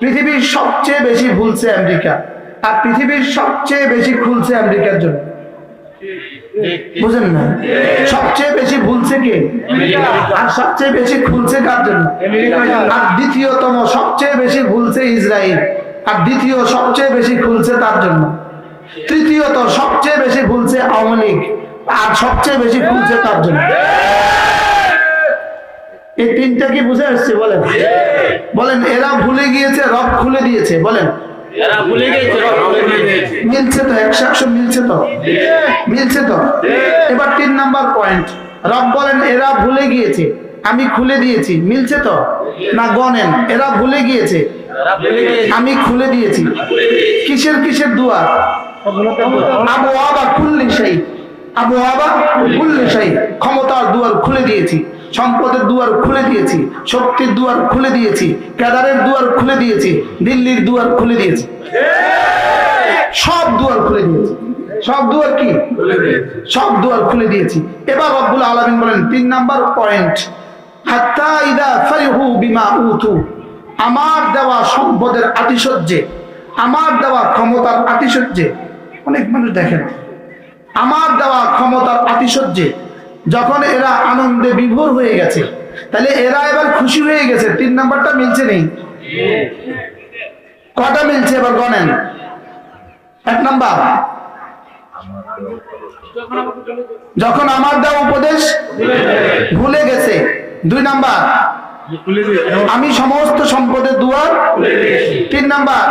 পৃথিবীর সবচেয়ে বেশি ভুলছে আমেরিকা, আর পৃথিবীর সবচেয়ে বেশি খুলছে আমেরিকার জন্য। বুঝেন না? সবচেয়ে বেশি ভুলছে কে? আর সবচেয়ে বেশি খুলছে কার জন্য? আর দ্বিতীয়তম সবচেয়ে বেশি ভুলছে ইসরায়েল, আর দ্বিতীয় সবচেয়ে বেশি খুলছে তার জন্য। তৃতীয়ত সবচেয়ে বেশি ভুলছে আওয়ামী লীগ, আর সবচেয়ে বেশি খুলছে তার জন্য। এই তিনটা কি বুঝে আসছে? বলেন। বলেন এরা ভুলে গিয়েছে রব খুলে দিয়েছে বলেন। মিলছে তো একশো একশো মিলছে তো? মিলছে তো? এবার তিন নাম্বার পয়েন্ট রব বলেন এরা ভুলে গিয়েছে আমি খুলে দিয়েছি। মিলছে তো? না গনেন এরা ভুলে গিয়েছে আমি খুলে দিয়েছি। কিসের কিসের দুয়ার আবু আবা খুললি সেই আবু আবা খুললি সেই ক্ষমতার দুয়ার খুলে দিয়েছি। সম্পদের দুয়ার খুলে দিয়েছি শক্তির দুয়ার খুলে দিয়েছি কেদারের দুয়ার খুলে দিয়েছি দিল্লির দুয়ার খুলে দিয়েছি। সব দুয়ার খুলে দিয়েছি। সব দুয়ার কি? সব দুয়ার খুলে দিয়েছি। এবার রব্বুল আলামিন বলেন তিন নাম্বার পয়েন্ট হাত্তা ইদা ফারিহু বিমা আমার দেওয়া সম্পদের আতিশয্যে আমার দেওয়া ক্ষমতার আতিশয্যে অনেক মানুষ দেখেন আমার দেওয়া ক্ষমতার আতিশয্যে যখন এরা আনন্দে বিভোর হয়ে গেছে, তাহলে এরা এবার খুশি হয়ে গেছে। তিন নাম্বারটা মিলছে নেই। কটা মিলছে এবার গনেন এক নাম্বার। যখন আমার দেওয়া উপদেশ ভুলে গেছে, দুই নাম্বার। আমি সমস্ত সম্পদের দুয়ার। তিন নাম্বার।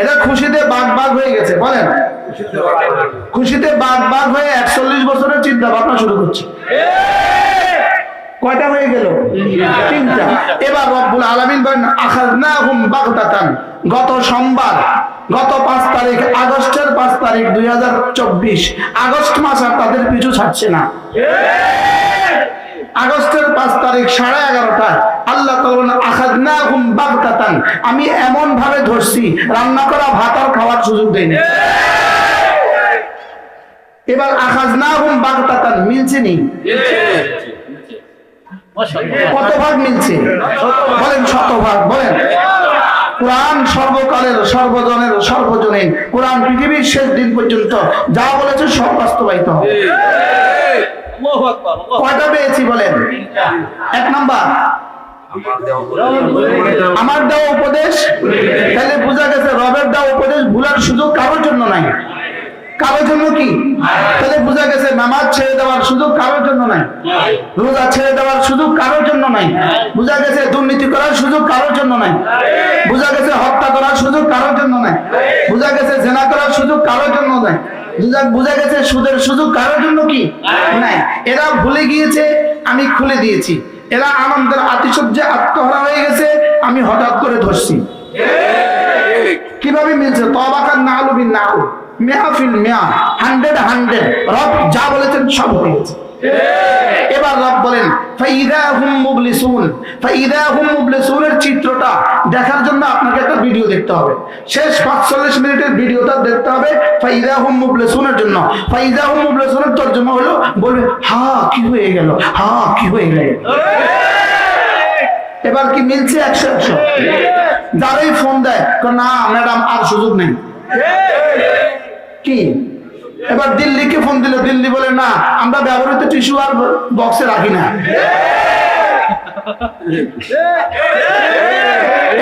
এটা খুশিতে বাঘ বাঘ হয়ে গেছে, বলেন। খুশিতে বাঘ বাঘ হয়ে একচল্লিশ বছরের চিন্তা ভাবনা শুরু করছে। কয়টা হয়ে গেল? তিনটা। এবার রব্বুল আলামিন বলেন, আখাযনাহুম বাগতাতান। গত সোমবার, গত পাঁচ তারিখ, আগস্টের পাঁচ তারিখ দুই আগস্ট মাস আর তাদের পিছু ছাড়ছে না। আগস্টের পাঁচ তারিখ সাড়ে এগারোটায় আল্লাহ আখাদনাহুম বাগতাতান। আমি এমন ভাবে ধরছি, রান্না করা ভাত আর খাওয়ার সুযোগ দেয়নি। এবার আখাজনাহুম বাগতাতান মিলছে নি কত ভাগ মিলছে? বলেন শতভাগ বলেন। কোরআন সর্বকালের সর্বজনের সর্বজনীন। কোরআন পৃথিবীর শেষ দিন পর্যন্ত যা বলেছে সব বাস্তবায়িত হবে। কয়টা পেয়েছি বলেন? এক নাম্বার। আমার দেওয়া উপদেশ তাহলে বোঝা গেছে রবের দেওয়া উপদেশ ভুলার সুযোগ কারোর জন্য নাই। কারোর জন্য কি? তাহলে বোঝা গেছে নামাজ ছেড়ে দেওয়ার সুযোগ কারোর জন্য নাই। রোজা ছেড়ে দেওয়ার সুযোগ কারোর জন্য নাই। বোঝা গেছে দুর্নীতি করার সুযোগ কারোর জন্য নাই। বোঝা গেছে হত্যা করার সুযোগ কারোর জন্য নাই। বোঝা গেছে জেনা করার সুযোগ কারোর জন্য নাই। বুঝা- গেছে সুদের সুযোগ কারোর জন্য কি? নাই। এরা ভুলে গিয়েছে আমি খুলে দিয়েছি। এরা আনন্দের আতিশয্যে আত্মহারা হয়ে গেছে আমি হঠাৎ করে ধরছি। কীভাবে মিলছে? তবাকার না আলু বিন না আলু মেহাফিল মেয়া হান্ড্রেড হান্ড্রেড রব যা বলেছেন সব হয়ে এবার রব বলেন চিত্রটা দেখার জন্য আপনাকে একটা ভিডিও দেখতে হবে। শেষ 45 মিনিটের ভিডিওটা দেখতে হবে ফাইদা হুম মুবলিসুনের জন্য। ফাইদা হুম মুবলিসুনের তরজমা হলো, বলবে, হা, কি হয়ে গেল, হা, কি হয়ে গেল। এবার কি মিলছে একশো একশো? যারাই ফোন দেয় না ম্যাডাম আর সুযোগ নেই। কি? এবার দিল্লিকে ফোন দিল, দিল্লি বলে, না, আমরা ব্যবহৃত টিস্যু আর বক্সে রাখি না।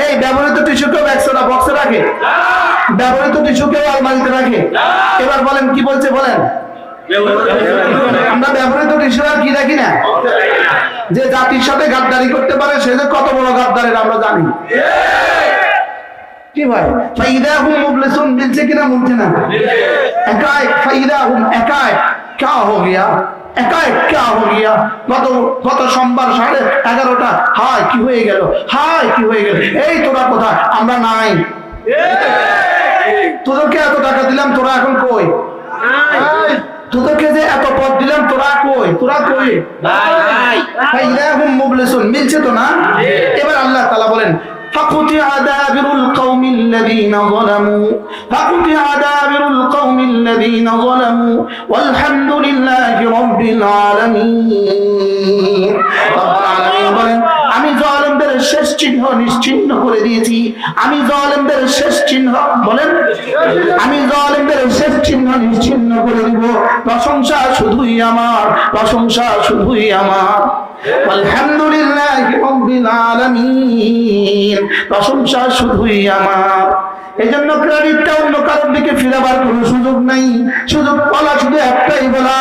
এই, ব্যবহৃত টিস্যু কেউ একশোটা বক্সে রাখে। ব্যবহৃত টিস্যু কেউ আলমারিতে রাখে। এবার বলেন, কি বলছে, বলেন? আমরা ব্যবহৃত টিস্যু আর কি রাখি না? যে জাতির সাথে গাদ্দারি করতে পারে, সে যে কত বড় গাদ্দারের আমরা জানি। কি ভাই ফাইদাহুম মুবলিসুন মিলছে কিনা মিলছে না? একাই একাই কা হো গিয়া? একাই কা হো গিয়া? গত গত সোমবার সাড়ে এগারোটা। কি হয়ে গেল? কি হয়ে গেল? এই তোরা কোথায়? আমরা নাই। তোদেরকে এত টাকা দিলাম তোরা এখন কই? তোদেরকে যে এত পথ দিলাম তোরা কই? তোরা কই? মিলছে তো না? دابر القوم الذين ظلموا فقطع دابر القوم الذين ظلموا. والحمد لله رب العالمين. رب العالمين. জালেমদের শেষ চিহ্ন নিশ্চিহ্ন করে দিয়েছি। আমি জলেমদের শেষ চিহ্ন, বলেন। আমি জলেমদের শেষ চিহ্ন নিশ্চিহ্ন করে দিব। প্রশংসা শুধুই আমার, প্রশংসা শুধুই আমার। আলহামদুলিল্লাহ রব্বিল আলামিন, প্রশংসা শুধুই আমার। এই জন্য ক্রেডিটটা অন্য কারোর দিকে ফিরাবার কোনো সুযোগ নাই। সুযোগ বলা, শুধু একটাই বলা,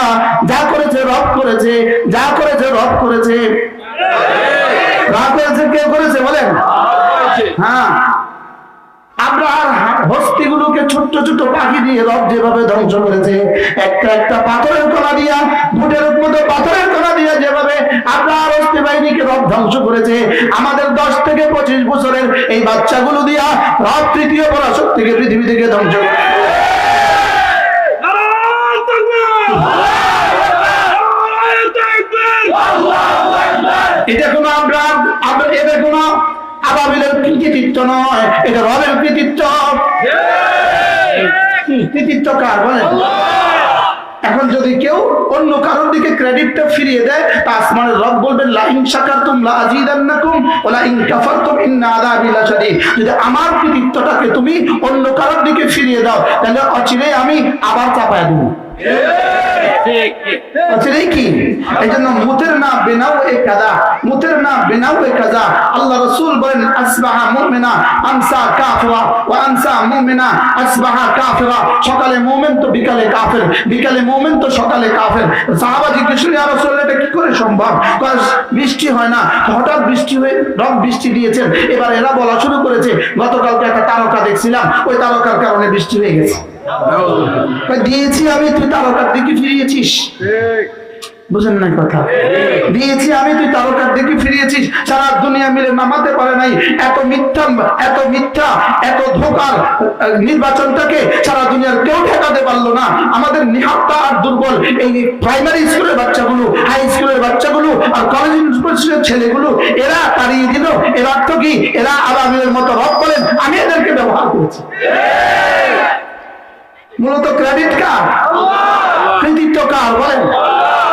যা করেছে রব করেছে, যা করেছে রব করেছে। করেছে কে করেছে বলেন? হ্যাঁ। হস্তিগুলোকে ছোট্ট পাখি দিয়ে রব যেভাবে ধ্বংস করেছে, একটা একটা পাথরের বুটের পাথরের যেভাবে আমরা হস্তি বাহিনীকে রব ধ্বংস করেছে, আমাদের দশ থেকে পঁচিশ বছরের এই বাচ্চাগুলো দিয়া রব তৃতীয় পরাশক্তিকে পৃথিবী থেকে ধ্বংস করেছে এটা কোনো আমরা এটা কোনো আবাবিলের কৃতিত্ব নয় এটা রবের কৃতিত্ব। কৃতিত্ব কার বলেন? এখন যদি কেউ অন্য কারোর দিকে ক্রেডিটটা ফিরিয়ে দেয় তা আসমানের রব বলবেন লা ইন শাকারতুম লা আযীদান্নাকুম ওয়া লা ইন কাফারতুম ইন্না আযাবি লাশাদীদ। যদি আমার কৃতিত্বটাকে তুমি অন্য কারোর দিকে ফিরিয়ে দাও তাহলে অচিরেই আমি আবার চাপায় দেবো। ঠিক অচিরেই কি? এই জন্য না বেনাও এ না বেনাও এ আল্লাহ রসুল বলেন, আসবাহা আমসা কাফিরা মুমিনা, আসবাহা কাফিরা। সকালে তো বিকালে কাফের, বিকালে তো সকালে কাফের। এটা কি করে সম্ভব? বৃষ্টি হয় না। হঠাৎ বৃষ্টি হয়ে, রব বৃষ্টি দিয়েছেন। এবার এরা বলা শুরু করেছে, গতকালকে একটা তারকা দেখছিলাম, ওই তারকার কারণে বৃষ্টি হয়ে গেছে। দিয়েছি আমি তুই তারকার দিকে ফিরিয়েছিস? বুঝেন নাই কথা। দিয়েছি আমি তুই তারকার দিকে ফিরিয়েছিস। সারা দুনিয়া মিলে নামাতে পারে নাই। এত মিথ্যা এত মিথ্যা এত ধোকার নির্বাচনটাকে সারা দুনিয়ার কেউ ঠেকাতে পারল না। আমাদের নিহাত্তা আর দুর্বল। এই প্রাইমারি স্কুলের বাচ্চাগুলো হাই স্কুলের বাচ্চাগুলো আর কলেজ ইউনিভার্সিটির ছেলেগুলো এরা তাড়িয়ে দিল। এর অর্থ কি? এরা আবাবিলের মতো রব করেন। আমি এদেরকে ব্যবহার করেছি। মূলত ক্রেডিট কার কৃতিত্ব কার বলেন।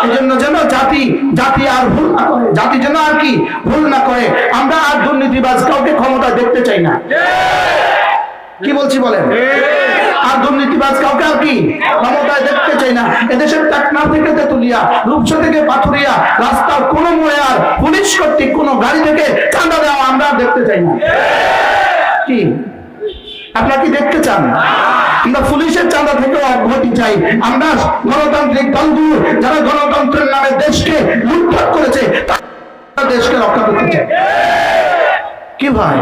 এই জন্য যেন জাতি জাতি আর ভুল না করে, জাতি যেন আর কি ভুল না করে। আমরা আর দুর্নীতিবাজ কাউকে ক্ষমতা দেখতে চাই না। কি বলছি বলেন? আর দুর্নীতিবাজ কাউকে আর কি ক্ষমতায় দেখতে চাই না। এদেশের টাকনা থেকে তেতুলিয়া, রূপসা থেকে পাথুরিয়া, রাস্তার কোন মোড়ে আর পুলিশ কর্তৃক কোন গাড়ি থেকে চাঁদা দেওয়া আমরা দেখতে চাই না। কি? আপনারা কি দেখতে চান? আমরা পুলিশের চাঁদা থেকে অব্যাহতি চাই। আমরা গণতান্ত্রিক দলগুলো যারা গণতন্ত্রের নামে দেশকে লুটপাট করেছে দেশকে রক্ষা করতে চাই কি ভাই?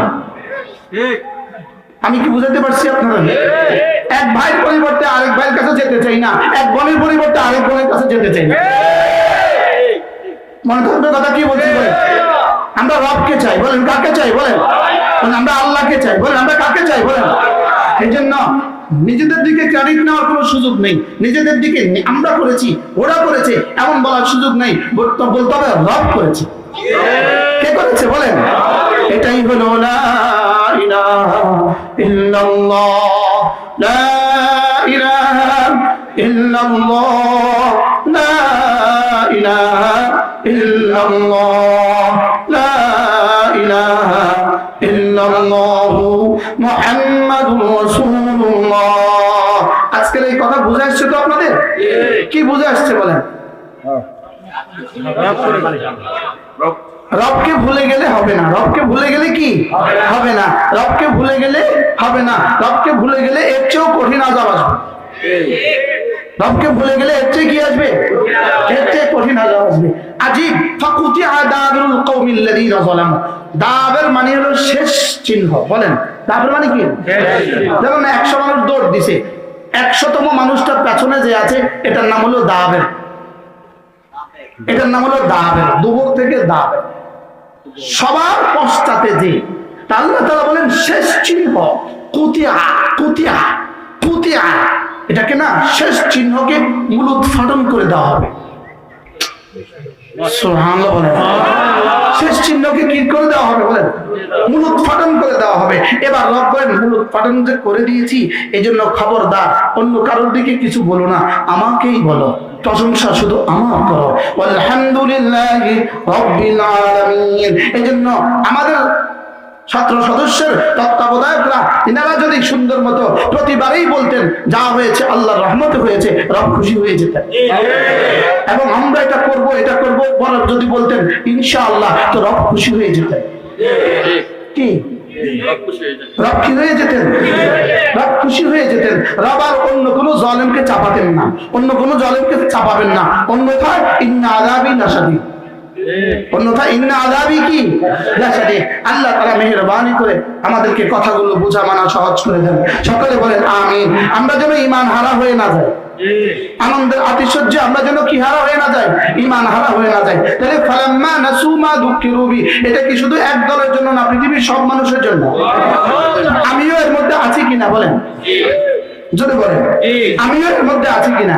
আমি কি বুঝাতে পারছি আপনারা? এক ভাইয়ের পরিবর্তে আরেক ভাইয়ের কাছে যেতে চাই না। এক বোনের পরিবর্তে আরেক বোনের কাছে যেতে চাই না। মনে কথা কি বলছি আমরা রবকে চাই বলেন কাকে চাই বলেন, আমরা আল্লাহকে চাই, বলেন, আমরা কাকে চাই, বলেন? এই জন্য নিজেদের দিকে ক্রেডিট নেওয়ার কোনো সুযোগ নেই। নিজেদের দিকে আমরা করেছি, ওরা করেছে, এমন বলার সুযোগ নেই। বলতে হবে, রব করেছে। কে করেছে, বলেন? এটাই হলো লা ইলাহা লা ইল্লাল্লাহ। লা ইলাহা ইল্লাল্লাহ। লা ইলাহা আজকের এই কথা বুঝে আসছে তো আপনাদের? কি বুঝে আসছে বলেন? রবকে ভুলে গেলে হবে না। রবকে ভুলে গেলে কি? হবে না। রবকে ভুলে গেলে হবে না। রবকে ভুলে গেলে এর চেয়েও কঠিন আজাব আসবে। রবকে ভুলে গেলে এর চেয়ে কি আসবে? এর চেয়ে কঠিন আজাব আসবে। আজিব, ফাকুতি আদাবুল কওমিল্লাযীনা যালামু। দাবের মানে হলো শেষ চিহ্ন। বলেন, দাবের মানে কি? যেমন একশো মানুষ দৌড় দিছে। একশোতম মানুষটার পেছনে যে আছে, এটার নাম হলো দাবের। এটার নাম হলো দাবের দুপুর থেকে দাবের। সবার পশ্চাতে যে আল্লাহ তাআলা বলেন, শেষ চিহ্ন। কুতিয়া কুতিয়া কুতিয়া। এটাকে না শেষ চিহ্নকে মূল উৎপাদন করে দেওয়া হবে। শেষ চিহ্নকে কি করে দেওয়া হবে বলেন? মূল উৎপাদন করে দেওয়া হবে। এবার রব বলেন মূল উৎপাদন যে করে দিয়েছি এই জন্য খবরদার, অন্য কারোর দিকে কিছু বলো না, আমাকেই বলো। প্রশংসা শুধু আমার করো। আলহামদুলিল্লাহ রব্বিল আলামিন। এই জন্য আমাদের ছাত্র সদস্যের তত্ত্বাবধায়করা এনারা যদি সুন্দর মতো প্রতিবারেই বলতেন, যা হয়েছে, আল্লাহর রহমতে হয়েছে, রব খুশি হয়ে যেতেন। এবং আমরা এটা করব এটা করব পরে যদি বলতেন, ইনশাআল্লাহ, তো রব খুশি হয়ে যেতেন। কি? রব কি হয়ে যেতেন? রব খুশি হয়ে যেতেন। রব অন্য কোনো জলেমকে চাপাতেন না। অন্য কোনো জলেমকে চাপাবেন না। অন্যথায় ইন্না আদাবি নাসাদি অন্যথায় ইন্না আদাবি কি? আল্লাহ তারা মেহরবানি করে আমাদেরকে কথাগুলো বোঝা মানা সহজ করে দেন। সকলে বলেন আমিন। আমরা যেন ইমান হারা হয়ে না যাই। আনন্দের আতিশয্যে আমরা যেন কি হারা হয়ে না যাই? ইমান হারা হয়ে না যাই। তাহলে ফালাম্মা নাসুমা দুঃখী রবি এটা কি শুধু এক দলের জন্য না পৃথিবীর সব মানুষের জন্য? আমিও এর মধ্যে আছি কিনা বলেন। যদি বলেন। আমিও এর মধ্যে আছি কিনা?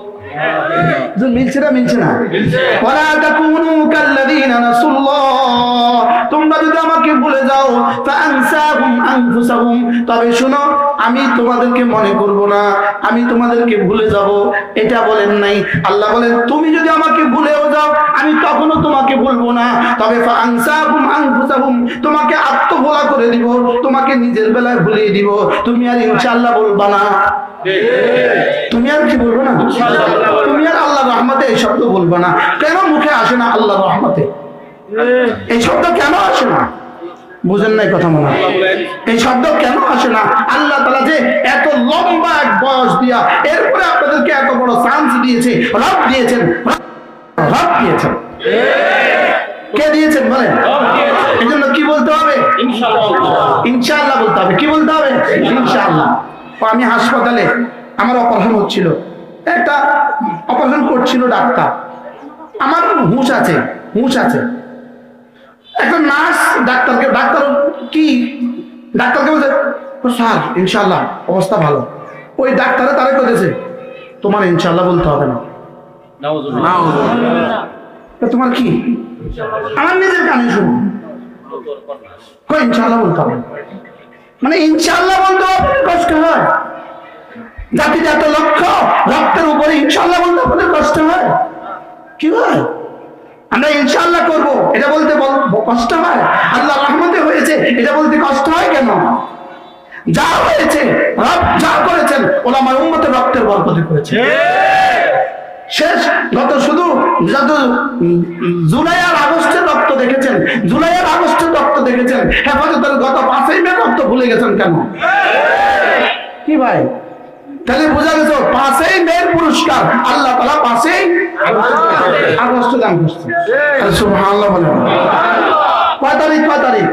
মিলছে না। মিলছে। না ওয়ালা তাকুনু কাল্লাযীনা নাসুল্লাহ। তোমরা যদি আমাকে ভুলে যাও ফাআনসাহুম আনফুসাহুম। তবে শোনো আমি তোমাদেরকে মনে করব না। আমি তোমাদেরকে ভুলে যাব। এটা বলেন নাই। আল্লাহ বলেন তুমি যদি আমাকে ভুলেও যাও আমি তখনও তোমাকে ভুলবো না। তবে ফাআনসাহুম আনফুসাহুম তোমাকে আত্মভোলা করে দিব। তোমাকে নিজের বেলায় ভুলিয়ে দিব। তুমি আর ইনশাআল্লাহ বলবা না। তুমি আর কি বলব না? তুমি আর আল্লাহ রহমতে এই শব্দ বলব না। কেন মুখে আসে না আল্লাহ রহমতে? এই শব্দ কেন আসে না? বুঝেন নাই কথা মনে এই শব্দ কেন আসে না? আল্লাহ তালা যে এত লম্বা এক বয়স দিয়া এরপরে আপনাদেরকে এত বড় চান্স দিয়েছে রব দিয়েছেন। রব দিয়েছেন। কে দিয়েছেন বলেন? এই জন্য কি বলতে হবে? ইনশাআল্লাহ। বলতে হবে। কি বলতে হবে? ইনশাআল্লাহ। আমি হাসপাতালে আমার অপারেশন হচ্ছিল। একটা অপারেশন করছিল ডাক্তার। আমার হুঁশ আছে হুঁশ আছে। একটা নার্স ডাক্তারকে, ডাক্তার কি? ডাক্তারকে বলছে স্যার ইনশাল্লাহ অবস্থা ভালো। ওই ডাক্তারে তারে করেছে তোমার ইনশাল্লাহ বলতে হবে না। তোমার কি? আমার নিজের কানে শুনুন। ইনশাল্লাহ বলতে হবে মানে ইনশাল্লাহ বলতে হবে, কষ্ট হয়। জাতির এত লক্ষ্য, রক্তের উপরে ইনশাল্লাহ বলতে আপনাদের কষ্ট হয়। কি হয়? আমরা ইনশাল্লাহ করব, এটা বলতে বল- কষ্ট হয়। আল্লাহ রহমতে হয়েছে, এটা বলতে কষ্ট হয় কেন? যা হয়েছে, রব যা করেছেন ওলামার উম্মতের রক্তের বরকতে করেছে। শেষ, গত শুধু যত জুলাই আর আগস্টের রক্ত দেখেছেন জুলাই আর আগস্টের রক্ত দেখেছেন, হেফাজতের গত পাঁচই মে রক্ত ভুলে গেছেন কেন? কি ভাই? তাহলে বোঝা গেছে পাঁচই মেয়ের পুরস্কার। আল্লাহ তালা পাঁচই আগস্ট দান করছে বলেন কয় তারিখ কয় তারিখ?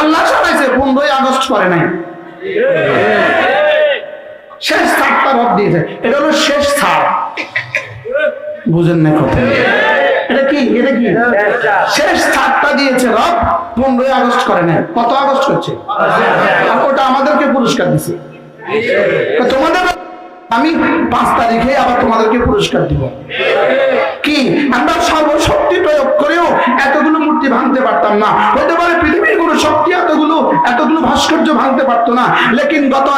আল্লাহ পনেরোই আগস্ট করে নাই। শেষ রব দিয়েছে। এটা হলো শেষ বুঝেন না কথা। এটা কি? এটা কি? শেষ দিয়েছে রব পনেরোই আগস্ট করে নাই। কত আগস্ট আর ওটা আমাদেরকে পুরস্কার দিছে। তোমাদের আমি পাঁচ তারিখে আবার তোমাদেরকে পুরস্কার দিব। কি? আমরা সর্বশক্তি প্রয়োগ করেও এতগুলো মূর্তি ভাঙতে পারতাম না। হতে পারে পৃথিবীর কোনো শক্তি এতগুলো এতগুলো ভাস্কর্য ভাঙতে পারতো না। লেকিন গত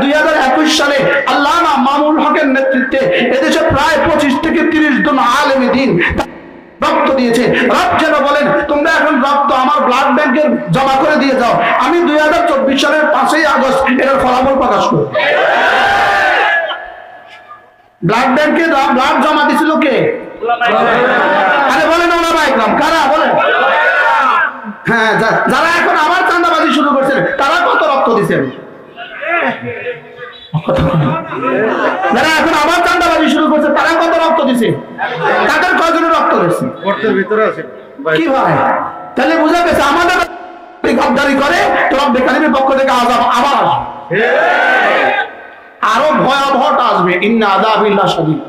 দুই হাজার একুশ সালে আল্লাহ মামুল হকের নেতৃত্বে এদেশে প্রায় পঁচিশ থেকে তিরিশ জন আলেমী দিন রক্ত দিয়েছে। রব যেন বলেন, তোমরা এখন রক্ত আমার ব্লাড ব্যাংকে জমা করে দিয়ে যাও। আমি দুই হাজার চব্বিশ সালের পাঁচই আগস্ট এর ফলাফল প্রকাশ করব। ব্লাড ব্যাংকে ব্লাড জমা দিছিল কে? আরে বলেন ওনারা একদম কারা? বলেন। হ্যাঁ যারা এখন আবার চাঁদাবাজি শুরু করছেন, তারা কত রক্ত দিচ্ছেন যারা এখন আবার চাঁদাবাজি শুরু করছে, তারা কত রক্ত দিছে? তাদের কয়জনের রক্ত দিচ্ছে ভিতরে আছে। কি ভাই? তাহলে বোঝা গেছে আমাদের গদ্দারি করে তোমার বেকারির পক্ষ থেকে আজাব আবার আসবে আরও ভয়াবহটা আসবে ইন্না আদাবিল্লাহ সাদিদ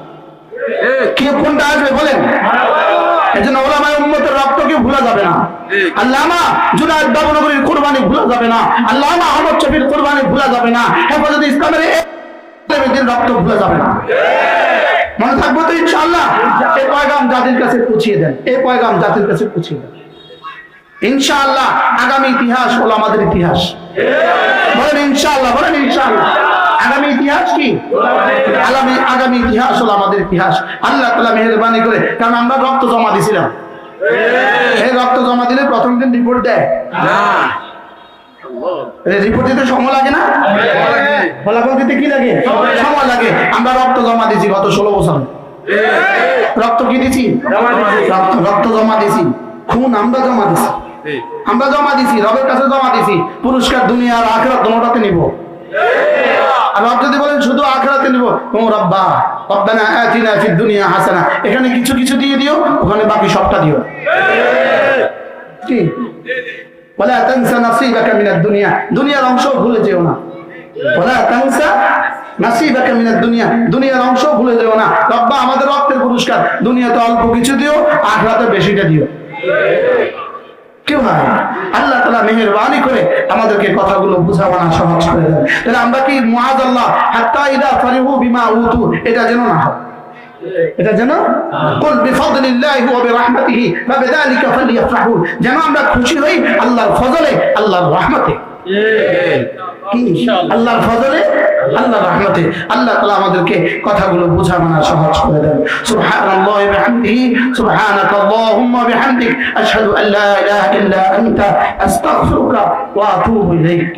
কি কোনটা আসবে বলেন? এজন্য ওলামায়ে উম্মতের রক্তকে ভুলা যাবে না। আল্লামা জুনায়েদ বাবনগরীর কুরবানি ভুলা যাবে না। আল্লামা আহমদ শফির কুরবানি ভুলা যাবে না। হেফাজত ইসলামের রক্ত ভুলা যাবে না। মনে থাকব তো ইনশাআল্লাহ। এই পয়গাম জাতির কাছে পৌঁছিয়ে দেন। এই পয়গাম জাতির কাছে পৌঁছিয়ে দেন। ইনশাআল্লাহ আগামী ইতিহাস হলো আমাদের ইতিহাস। বলেন ইনশাআল্লাহ বলেন ইনশাআল্লাহ। আগামী ইতিহাস কি? আগামী আগামী ইতিহাস হলো আমাদের ইতিহাস। আল্লাহ তালা মেহরবানি করে কারণ আমরা রক্ত জমা দিছিলাম। এই রক্ত জমা দিলে প্রথম দিন রিপোর্ট দেয়। সময় লাগে না? সময় লাগে। আমরা রক্ত জমা দিছি গত ষোলো বছর। রক্ত কি রক্ত জমা খুন আমরা জমা দিছি। আমরা জমা দিছি, রবের কাছে জমা পুরস্কার দুনিয়া আর দুটোটাতে নিব? আর রব যদি বলেন, শুধু আখেরাতে নিব? ও রব্বা, রব্বানা আতিনা ফিদ দুনিয়া হাসানা। এখানে কিছু কিছু দিয়ে দিও, ওখানে বাকি সবটা দিও। অংশ ভুলে যেও না। দুনিয়ার অংশ ভুলে যেও না। রব্বা আমাদের রক্তের পুরস্কার। দুনিয়াতে অল্প কিছু দিও বেশিটা দিও। ভাই আল্লাহ তালা মেহরবানি করে আমাদেরকে কথাগুলো বুঝাবানা সহজ করে দেন। তাহলে আমরা কি মুআজ আল্লাহ হাত্তা ইদা ফারিহু বিমা উতু? এটা যেন না হয়। এটা যেন কুল বিফদলিল্লাহি ওয়া বিরহমাতিহি ফাবিযালিকা ফালইফরাহু যেন আমরা খুশি হই আল্লাহর ফজলে আল্লাহর রহমতে। আল্লাহর ফজলে আল্লাহর রহমতে। আল্লাহ তাআলা আমাদেরকে কথাগুলো বোঝা মানা সহজ করে দেন। সুবহানাল্লাহি বিহামদিহি সুবহানাকাল্লাহুম্মা বিহামদিক আশহাদু আল্লা ইলাহা ইল্লা আনতা আস্তাগফিরুকা ওয়া আতুবু ইলাইক।